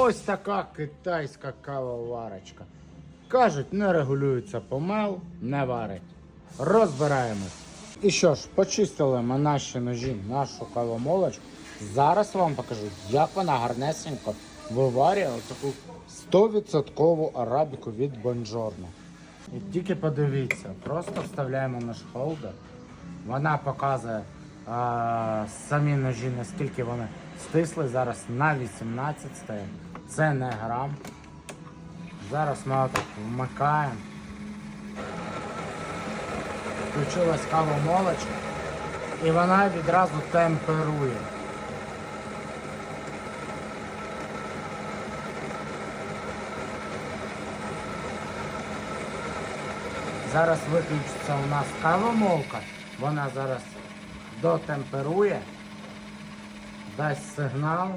Ось така китайська кавоварочка. Кажуть, не регулюється помел, не варить. Розбираємось. І що ж, почистили ми наші ножі, нашу кавомолочку. Зараз вам покажу, як вона гарнесенько виварює таку 100% арабіку від бонжорно. І тільки подивіться, просто вставляємо наш холдер. Вона показує а, самі ножі, наскільки вони стисли. Зараз на 18 стає. Це не грам. Зараз ми отак вмикаємо. Включилась кавомолочка і вона відразу темперує. Зараз виключиться у нас кавомолка. Вона зараз дотемперує, дасть сигнал.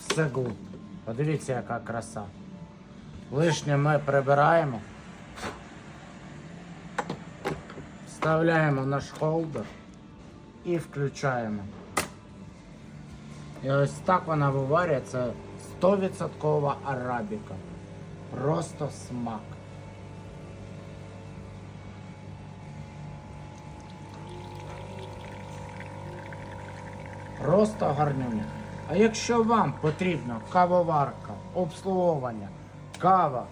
Все гуд. Подивіться, яка краса. Лишнє ми прибираємо. Вставляємо наш холдер і включаємо. І ось так вона виварює. Це 100% арабіка. Просто смак. Просто гарнюня. А якщо вам потрібна кавоварка, обслуговування, кава,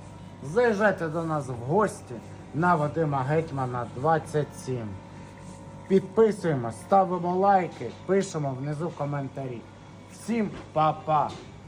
заїжджайте до нас в гості на Вадима Гетьмана 27. Підписуємо, ставимо лайки, пишемо внизу коментарі. Всім па-па!